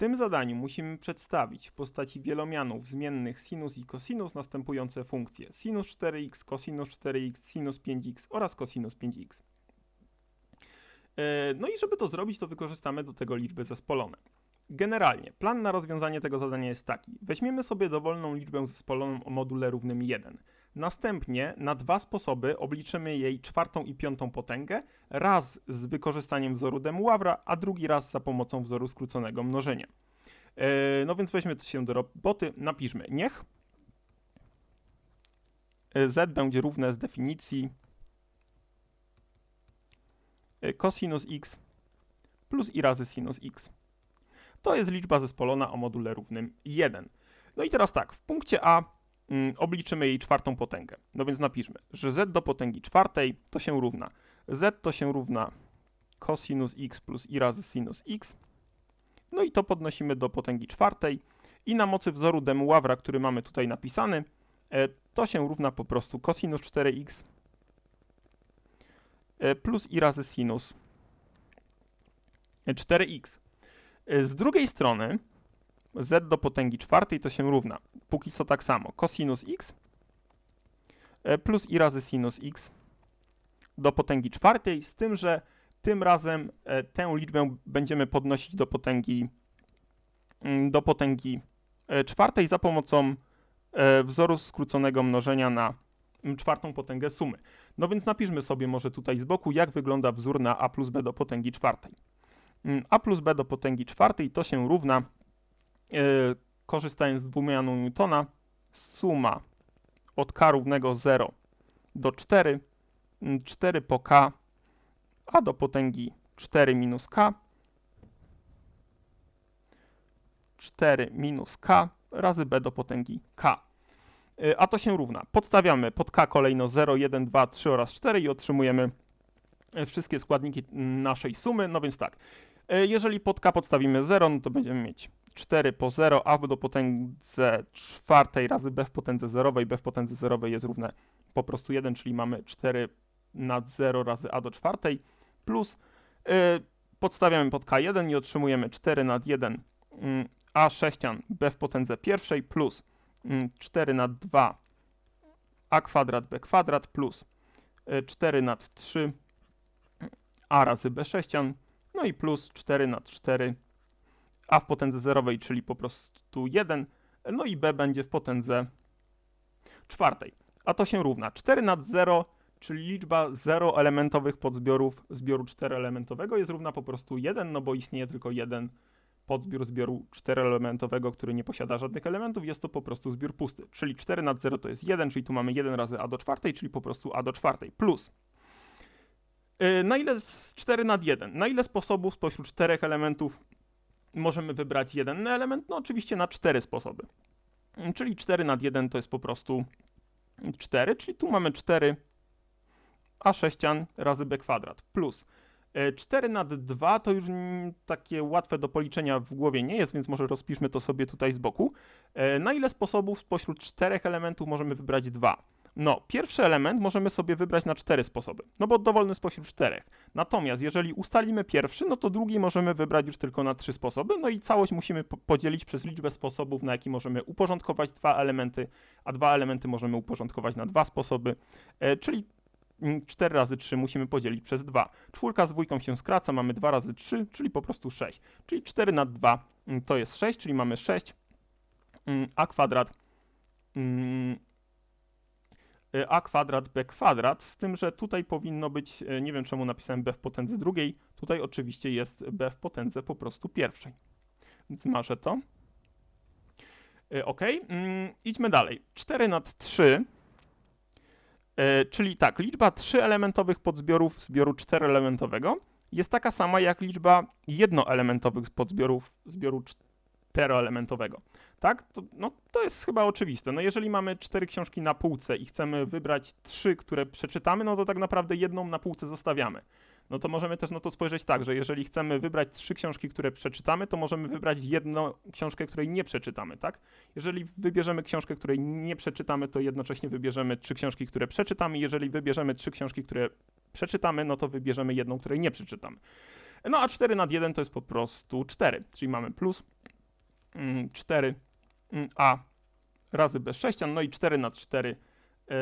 tym zadaniu musimy przedstawić w postaci wielomianów zmiennych sinus i cosinus następujące funkcje: sinus 4x, cosinus 4x, sinus 5x oraz cosinus 5x. E, No i żeby to zrobić, to wykorzystamy do tego liczby zespolone. Generalnie, plan na rozwiązanie tego zadania jest taki. Weźmiemy sobie dowolną liczbę zespoloną o module równym 1. Następnie na dwa sposoby obliczymy jej czwartą i piątą potęgę, raz z wykorzystaniem wzoru Demuawra, a drugi raz za pomocą wzoru skróconego mnożenia. E, No więc weźmy się do roboty, napiszmy niech e, z będzie równe z definicji e, cosinus x plus i razy sinus x. To jest liczba zespolona o module równym 1. No i teraz tak, w punkcie A obliczymy jej czwartą potęgę. No więc napiszmy, że z do potęgi czwartej to się równa. z to się równa cosinus x plus i razy sinus x. No i to podnosimy do potęgi czwartej i na mocy wzoru Demuawra, który mamy tutaj napisany, e, to się równa po prostu cosinus 4x e, plus i razy sinus e, 4x. E, Z drugiej strony z do potęgi czwartej to się równa, póki co tak samo, cosinus x e, plus i razy sinus x do potęgi czwartej, z tym, że tym razem e, tę liczbę będziemy podnosić do potęgi mm, do potęgi e, czwartej za pomocą wzoru skróconego mnożenia na mm, czwartą potęgę sumy. No więc napiszmy sobie może tutaj z boku, jak wygląda wzór na a plus b do potęgi czwartej. Mm, a plus b do potęgi czwartej to się równa, korzystając z dwumianu Newtona, suma od k równego 0 do 4, mm, 4 po k, a do potęgi 4 minus k, 4 minus k razy b do potęgi k. Y, A to się równa. Podstawiamy pod k kolejno 0, 1, 2, 3 oraz 4 i otrzymujemy y, wszystkie składniki naszej sumy. No więc tak, jeżeli pod k podstawimy 0, no to będziemy mieć 4 po 0, a do potędze czwartej razy b w potędze zerowej, b w potędze zerowej jest równe po prostu 1, czyli mamy 4 nad 0 razy a do czwartej plus y, podstawiamy pod k1 i otrzymujemy 4 nad 1 mm, a sześcian b w potędze pierwszej plus mm, 4 nad 2 a kwadrat b kwadrat plus y, 4 nad 3 a razy b sześcian, no i plus 4 nad 4 a w potędze zerowej, czyli po prostu 1, no i b będzie w potędze czwartej. A to się równa 4 nad 0, czyli liczba zeroelementowych podzbiorów zbioru czteroelementowego jest równa po prostu 1, no bo istnieje tylko jeden podzbiór zbioru czteroelementowego, który nie posiada żadnych elementów, jest to po prostu zbiór pusty. Czyli 4 nad 0 to jest 1, czyli tu mamy 1 razy a do czwartej, czyli po prostu a do czwartej plus. Yy, Na ile z 4 nad 1? Na ile sposobów spośród czterech elementów możemy wybrać jeden element? No oczywiście na cztery sposoby. Czyli 4 nad 1 to jest po prostu 4, czyli tu mamy 4 a sześcian razy b kwadrat plus e, 4 nad 2 to już takie łatwe do policzenia w głowie nie jest, więc może rozpiszmy to sobie tutaj z boku. E, Na ile sposobów spośród czterech elementów możemy wybrać dwa? No, pierwszy element możemy sobie wybrać na cztery sposoby, no bo dowolny spośród czterech. Natomiast jeżeli ustalimy pierwszy, no to drugi możemy wybrać już tylko na trzy sposoby, no i całość musimy po- podzielić przez liczbę sposobów, na jaki możemy uporządkować dwa elementy, a dwa elementy możemy uporządkować na dwa sposoby, e, czyli 4 razy 3 musimy podzielić przez 2. Czwórka z dwójką się skraca, mamy 2 razy 3, czyli po prostu 6. Czyli 4 nad 2 mm, to jest 6, czyli mamy 6 mm, a kwadrat mm, a kwadrat b kwadrat, z tym, że tutaj powinno być, y, nie wiem czemu napisałem b w potędze drugiej, tutaj oczywiście jest b w potędze po prostu pierwszej. Więc marzę to. Y, Ok, mm, idźmy dalej. 4 nad 3 E, czyli tak, liczba trzyelementowych podzbiorów zbioru czteroelementowego jest taka sama jak liczba jednoelementowych podzbiorów zbioru czteroelementowego. Tak? To, no, to jest chyba oczywiste. No, jeżeli mamy cztery książki na półce i chcemy wybrać trzy, które przeczytamy, no to tak naprawdę jedną na półce zostawiamy. No to możemy też na to spojrzeć tak, że jeżeli chcemy wybrać trzy książki, które przeczytamy, to możemy wybrać jedną książkę, której nie przeczytamy, tak? Jeżeli wybierzemy książkę, której nie przeczytamy, to jednocześnie wybierzemy trzy książki, które przeczytamy. Jeżeli wybierzemy trzy książki, które przeczytamy, no to wybierzemy jedną, której nie przeczytamy. No a 4 nad 1 to jest po prostu 4, czyli mamy plus 4a mm, razy b sześcian, no i 4 na 4 e,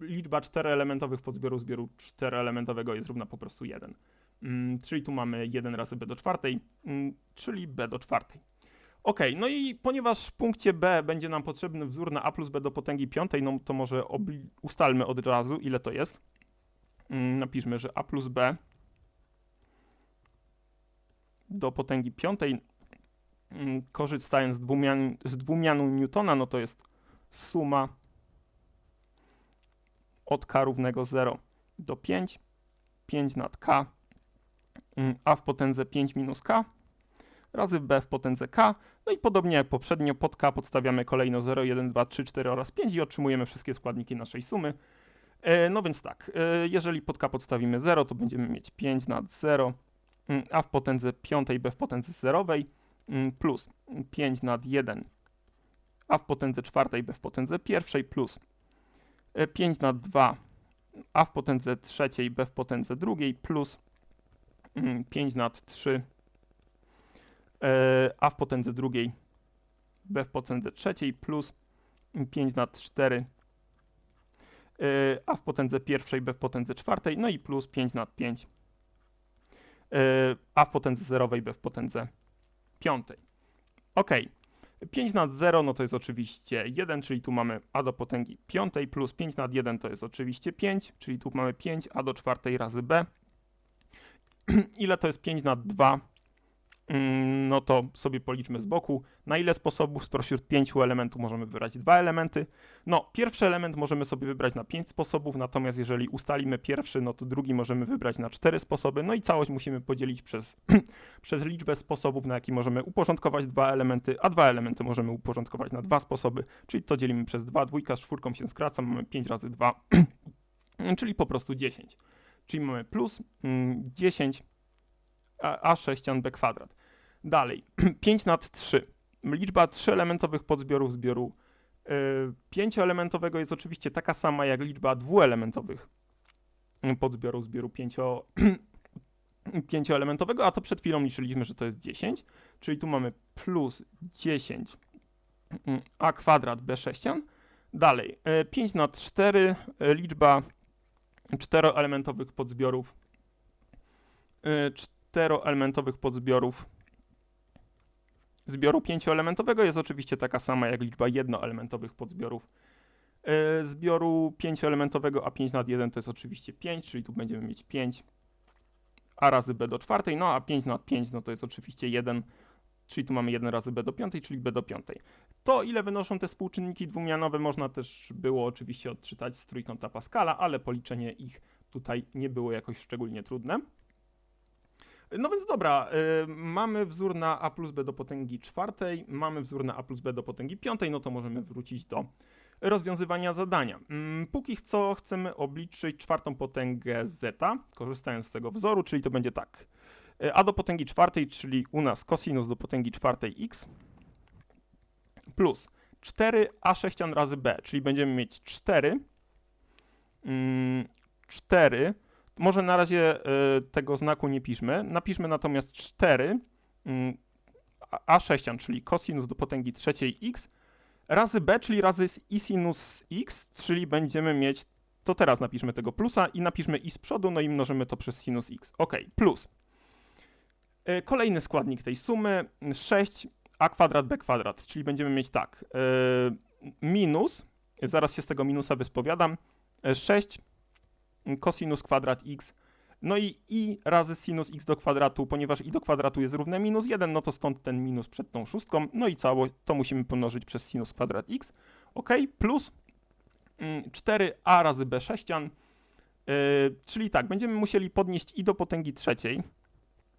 liczba czteroelementowych podzbiorów zbioru czteroelementowego jest równa po prostu 1. Mm, Czyli tu mamy 1 razy b do czwartej, mm, czyli b do czwartej. Ok, no i ponieważ w punkcie b będzie nam potrzebny wzór na a plus b do potęgi piątej, no to może ustalmy od razu, ile to jest. Mm, Napiszmy, że a plus b do potęgi piątej, mm, korzystając z dwumian, z dwumianu Newtona, no to jest suma od k równego 0 do 5, 5 nad k, mm, a w potędze 5 minus k, razy b w potędze k, no i podobnie jak poprzednio pod k podstawiamy kolejno 0, 1, 2, 3, 4 oraz 5 i otrzymujemy wszystkie składniki naszej sumy. E, No więc tak, e, jeżeli pod k podstawimy 0, to będziemy mieć 5 nad 0, mm, a w potędze piątej b w potędze zerowej mm, plus 5 nad 1, a w potędze czwartej b w potędze pierwszej plus e, 5 nad 2, a w potędze trzeciej b w potędze drugiej plus mm, 5 nad 3, e, a w potędze drugiej b w potędze trzeciej plus 5 nad 4, e, a w potędze pierwszej b w potędze czwartej, no i plus 5 nad 5, e, a w potędze zerowej b w potędze piątej. Ok. 5 nad 0 no to jest oczywiście 1, czyli tu mamy a do potęgi piątej plus 5 nad 1 to jest oczywiście 5, czyli tu mamy 5 a do czwartej razy b. Ile to jest 5 nad 2? Mm, No to sobie policzmy z boku. Na ile sposobów spośród pięciu elementów możemy wybrać dwa elementy? No, pierwszy element możemy sobie wybrać na pięć sposobów, natomiast jeżeli ustalimy pierwszy, no to drugi możemy wybrać na cztery sposoby, no i całość musimy podzielić przez, przez liczbę sposobów, na jaki możemy uporządkować dwa elementy, a dwa elementy możemy uporządkować na dwa sposoby, czyli to dzielimy przez dwa, dwójka z czwórką się skraca, mamy 5 razy 2, czyli po prostu 10. Czyli mamy plus mm, 10 a, a sześcian b kwadrat. Dalej, 5 nad 3. Liczba trzyelementowych podzbiorów zbioru. Yy, pięcioelementowego jest oczywiście taka sama jak liczba dwuelementowych podzbiorów zbioru pięcio, pięcioelementowego, a to przed chwilą liczyliśmy, że to jest 10, czyli tu mamy plus 10 mm, a kwadrat b sześcian. Dalej, yy, 5 nad 4, yy, liczba czteroelementowych podzbiorów. Yy, czteroelementowych podzbiorów zbioru pięcioelementowego jest oczywiście taka sama jak liczba jednoelementowych podzbiorów e, zbioru pięcioelementowego, a 5 nad 1 to jest oczywiście 5, czyli tu będziemy mieć 5 a razy b do czwartej, no a 5 nad 5 no to jest oczywiście 1, czyli tu mamy 1 razy b do piątej, czyli b do piątej. To ile wynoszą te współczynniki dwumianowe można też było oczywiście odczytać z trójkąta Pascala, ale policzenie ich tutaj nie było jakoś szczególnie trudne. No więc dobra, y, mamy wzór na a plus b do potęgi czwartej, mamy wzór na a plus b do potęgi piątej, no to możemy wrócić do rozwiązywania zadania. Mm, Póki co chcemy obliczyć czwartą potęgę zeta, korzystając z tego wzoru, czyli to będzie tak. Y, a do potęgi czwartej, czyli u nas cosinus do potęgi czwartej x plus 4a sześcian razy b, czyli będziemy mieć 4, mm, 4 może na razie y, tego znaku nie piszmy. Napiszmy natomiast 4 y, a sześcian, czyli cosinus do potęgi trzeciej x razy b, czyli razy i sinus x, czyli będziemy mieć, to teraz napiszmy tego plusa i napiszmy i z przodu, no i mnożymy to przez sinus x. Ok, plus. Y, Kolejny składnik tej sumy 6 a kwadrat b kwadrat, czyli będziemy mieć tak, y, minus, zaraz się z tego minusa wyspowiadam, y, 6 cosinus kwadrat x. No i i razy sinus x do kwadratu, ponieważ i do kwadratu jest równe minus 1, no to stąd ten minus przed tą szóstką. No i całość to musimy pomnożyć przez sinus kwadrat x. Ok, plus mm, 4a razy b sześcian. Yy, czyli tak, będziemy musieli podnieść i do potęgi trzeciej.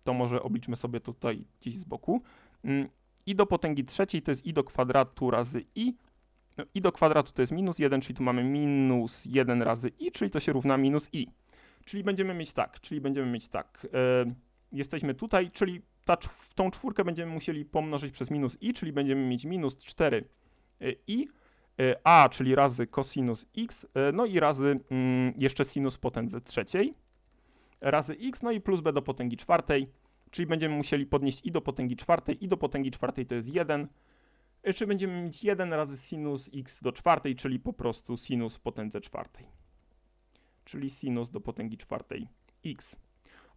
To może obliczmy sobie tutaj gdzieś z boku. Yy, I do potęgi trzeciej to jest i do kwadratu razy i no, i do kwadratu to jest minus 1, czyli tu mamy minus 1 razy i, czyli to się równa minus i. Czyli będziemy mieć tak, czyli będziemy mieć tak. Yy, jesteśmy tutaj, czyli ta, tą czwórkę będziemy musieli pomnożyć przez minus i, czyli będziemy mieć minus 4 y, i, y, a, czyli razy cosinus x, no i razy mm, jeszcze sinus potędze trzeciej, razy x, no i plus b do potęgi czwartej, czyli będziemy musieli podnieść i do potęgi czwartej, i do potęgi czwartej to jest 1. Czy będziemy mieć 1 razy sinus x do czwartej, czyli po prostu sinus w potędze czwartej. Czyli sinus do potęgi czwartej x.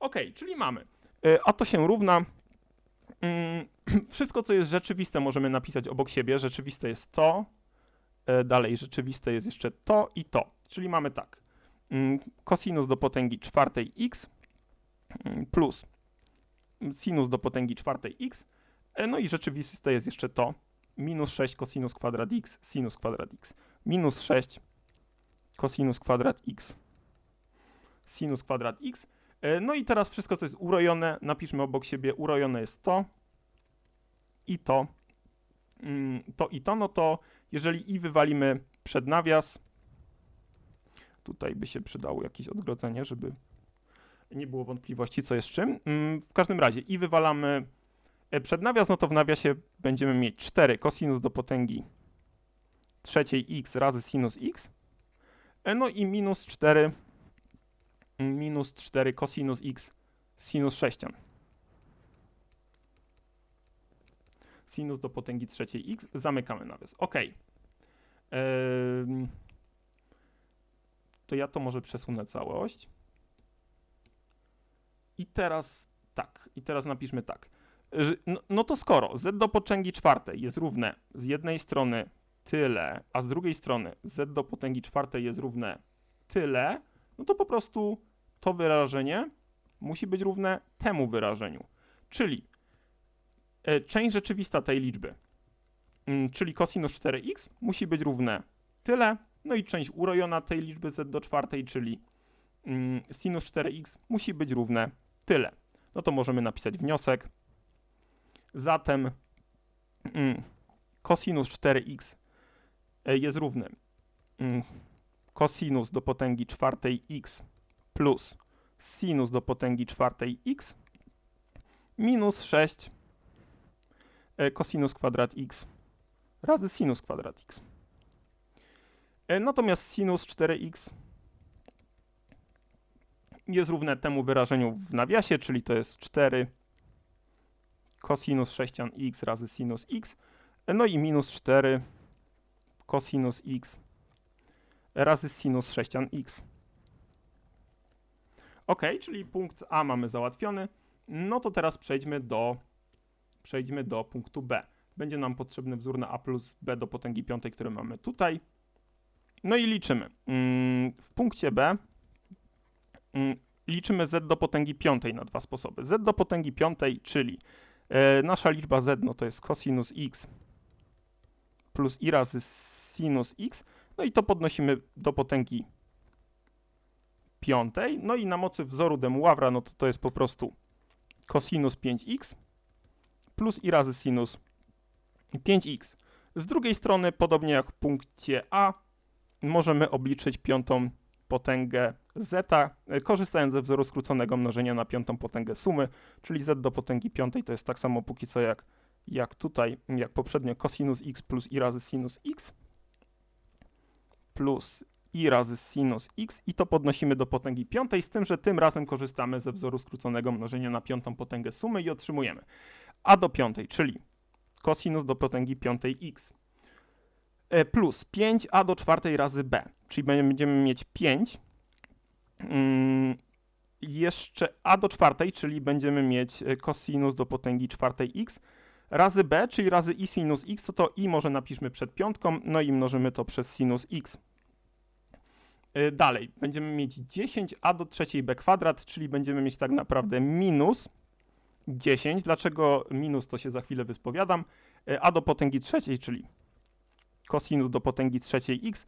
Ok, czyli mamy. Y, A to się równa. mm, Wszystko, co jest rzeczywiste, możemy napisać obok siebie. Rzeczywiste jest to. e, Dalej, rzeczywiste jest jeszcze to i to. Czyli mamy tak. mm, Kosinus do potęgi czwartej x mm, plus sinus do potęgi czwartej x. e, No i rzeczywiste jest jeszcze to. Minus 6 kosinus kwadrat x, sinus kwadrat x. Minus 6 kosinus kwadrat x, sinus kwadrat x. E, No i teraz wszystko, co jest urojone, napiszmy obok siebie. Urojone jest to i to. Mm, To i to, no to jeżeli i wywalimy przed nawias, tutaj by się przydało jakieś odgrodzenie, żeby nie było wątpliwości, co jest czym. Mm, W każdym razie i wywalamy przed nawias, no to w nawiasie będziemy mieć 4 cosinus do potęgi trzeciej x razy sinus x, e, no i minus 4 minus 4 cosinus x sinus 6. Sinus do potęgi trzeciej x, zamykamy nawias. Ok. Em, to ja to może przesunę całość. I teraz tak, i teraz napiszmy tak. No, no to skoro z do potęgi czwartej jest równe z jednej strony tyle, a z drugiej strony z do potęgi czwartej jest równe tyle, no to po prostu to wyrażenie musi być równe temu wyrażeniu. Czyli e, część rzeczywista tej liczby, mm, czyli cosinus 4x musi być równe tyle, no i część urojona tej liczby z do czwartej, czyli mm, sinus 4x musi być równe tyle. No to możemy napisać wniosek. Zatem mm, cosinus 4x e, jest równy mm, cosinus do potęgi czwartej x plus sinus do potęgi czwartej x minus 6 e, cosinus kwadrat x razy sinus kwadrat x. E, Natomiast sinus 4x jest równe temu wyrażeniu w nawiasie, czyli to jest 4 cosinus 6x razy sinus x, no i minus 4 cosinus x razy sinus 6x. Ok, czyli punkt A mamy załatwiony. No to teraz przejdźmy do, przejdźmy do punktu B. Będzie nam potrzebny wzór na a plus b do potęgi piątej, który mamy tutaj. No i liczymy. Mm, W punkcie B mm, liczymy z do potęgi piątej na dwa sposoby. z do potęgi piątej, czyli nasza liczba z no to jest cosinus x plus i razy sinus x, no i to podnosimy do potęgi piątej, no i na mocy wzoru de Moivre'a, no to to jest po prostu cosinus 5x plus i razy sinus 5x. Z drugiej strony, podobnie jak w punkcie A, możemy obliczyć piątą potęgę z, e, korzystając ze wzoru skróconego mnożenia na piątą potęgę sumy, czyli z do potęgi piątej to jest tak samo póki co jak, jak tutaj, jak poprzednio cosinus x plus i razy sinus x plus i razy sinus x i to podnosimy do potęgi piątej, z tym, że tym razem korzystamy ze wzoru skróconego mnożenia na piątą potęgę sumy i otrzymujemy a do piątej, czyli cosinus do potęgi piątej x plus 5a do czwartej razy b, czyli będziemy mieć 5 mm, jeszcze a do czwartej, czyli będziemy mieć e, cosinus do potęgi czwartej x razy b, czyli razy i sinus x, to to i może napiszmy przed piątką, no i mnożymy to przez sinus x. E, Dalej, będziemy mieć 10a do trzeciej b kwadrat, czyli będziemy mieć tak naprawdę minus 10. Dlaczego minus, to się za chwilę wyspowiadam. E, a do potęgi trzeciej, czyli cosinus do potęgi trzeciej x,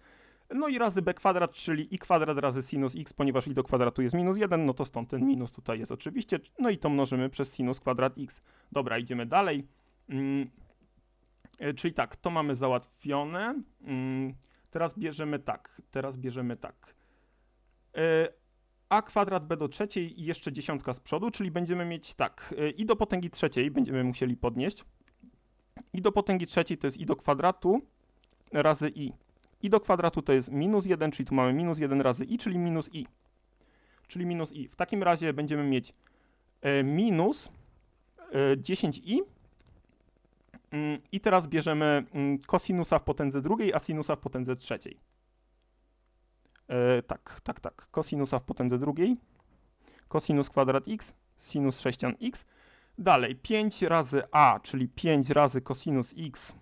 no i razy b kwadrat, czyli i kwadrat razy sinus x, ponieważ i do kwadratu jest minus 1, no to stąd ten minus tutaj jest oczywiście, no i to mnożymy przez sinus kwadrat x. Dobra, idziemy dalej. Mm, e, czyli tak, to mamy załatwione. Mm, teraz bierzemy tak, teraz bierzemy tak. E, a kwadrat b do trzeciej i jeszcze dziesiątka z przodu, czyli będziemy mieć tak, e, i do potęgi trzeciej będziemy musieli podnieść. I do potęgi trzeciej to jest i do kwadratu razy i. I do kwadratu to jest minus 1, czyli tu mamy minus 1 razy i, czyli minus i. Czyli minus i. W takim razie będziemy mieć e, minus y, 10i. Mm, I teraz bierzemy mm, kosinusa w potędze drugiej, a sinusa w potędze trzeciej. E, tak, tak, tak. Kosinusa w potędze drugiej. Kosinus kwadrat x, sinus sześcian x. Dalej, 5 razy a, czyli 5 razy kosinus x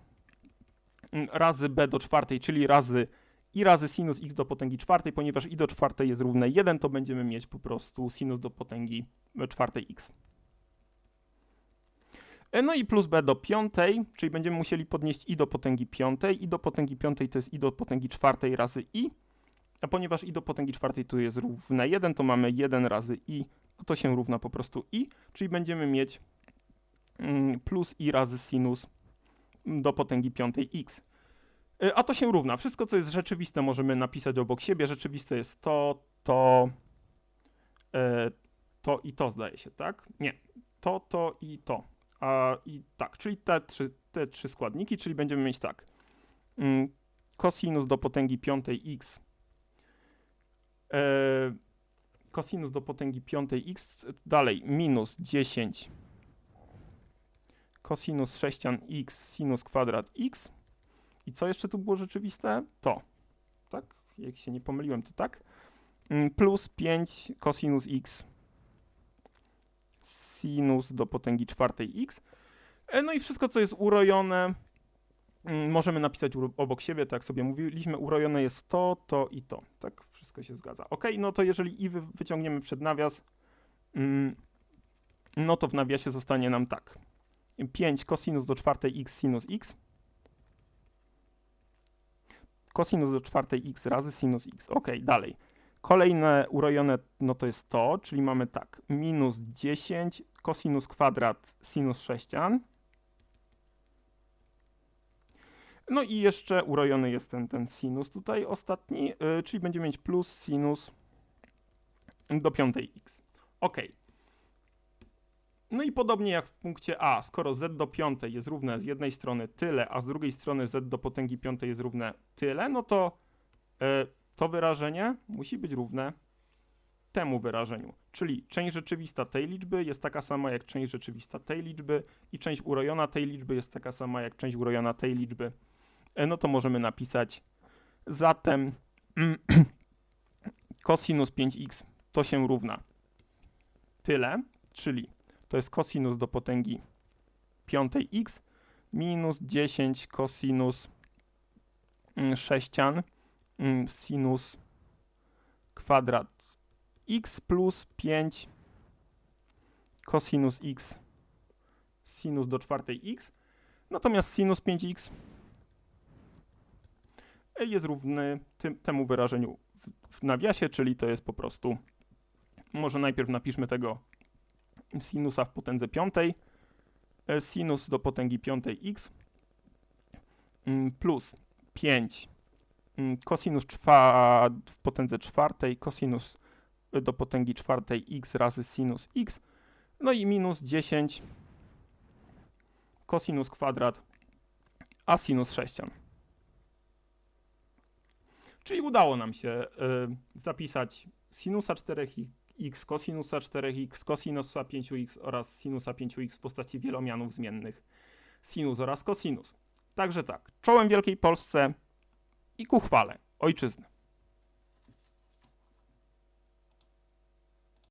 razy b do czwartej, czyli razy i razy sinus x do potęgi czwartej, ponieważ i do czwartej jest równe 1, to będziemy mieć po prostu sinus do potęgi czwartej x. E, No i plus b do piątej, czyli będziemy musieli podnieść i do potęgi piątej, i do potęgi piątej to jest i do potęgi czwartej razy i, a ponieważ i do potęgi czwartej tu jest równe 1, to mamy 1 razy i, a to się równa po prostu i, czyli będziemy mieć mm, plus i razy sinus do potęgi piątej x. Y, A to się równa. Wszystko, co jest rzeczywiste, możemy napisać obok siebie. Rzeczywiste jest to, to, e, to i to, zdaje się, tak? Nie. To, to i to. A, I tak, czyli te trzy, te trzy składniki, czyli będziemy mieć tak. Mm, Kosinus do potęgi piątej x. E, kosinus do potęgi piątej x. Dalej, minus 10 kosinus sześcian x sinus kwadrat x. I co jeszcze tu było rzeczywiste? To. Tak? Jak się nie pomyliłem, to tak. Mm, Plus 5 kosinus x sinus do potęgi czwartej x. E, No i wszystko, co jest urojone, mm, możemy napisać obok siebie, tak sobie mówiliśmy. Urojone jest to, to i to. Tak? Wszystko się zgadza. Ok, no to jeżeli i wy wyciągniemy przed nawias, mm, no to w nawiasie zostanie nam tak. 5 kosinus do czwartej x sinus x. Kosinus do czwartej x razy sinus x. Ok, dalej. Kolejne urojone, no to jest to, czyli mamy tak, minus 10 kosinus kwadrat sinus sześcian. No i jeszcze urojony jest ten, ten sinus tutaj ostatni, yy, czyli będziemy mieć plus sinus do piątej x. Ok. No i podobnie jak w punkcie A, skoro z do piątej jest równe z jednej strony tyle, a z drugiej strony z do potęgi piątej jest równe tyle, no to e, to wyrażenie musi być równe temu wyrażeniu. Czyli część rzeczywista tej liczby jest taka sama jak część rzeczywista tej liczby i część urojona tej liczby jest taka sama jak część urojona tej liczby. E, no to możemy napisać zatem cosinus 5x to się równa tyle, czyli to jest cosinus do potęgi piątej x minus 10 cosinus mm, sześcian mm, sinus kwadrat x plus 5 cosinus x sinus do czwartej x. Natomiast sinus 5x jest równy tym, temu wyrażeniu w, w nawiasie, czyli to jest po prostu, może najpierw napiszmy tego sinusa w potędze piątej, e, sinus do potęgi piątej x mm, plus 5 mm, kosinus w potędze czwartej, kosinus do potęgi czwartej x razy sinus x, no i minus 10 kosinus kwadrat a sinus sześcian. Czyli udało nam się y, zapisać sinusa 4x, kosinusa 4x, kosinusa 5x oraz sinusa 5x w postaci wielomianów zmiennych sinus oraz kosinus. Także tak, czołem Wielkiej Polsce i ku chwale ojczyzny.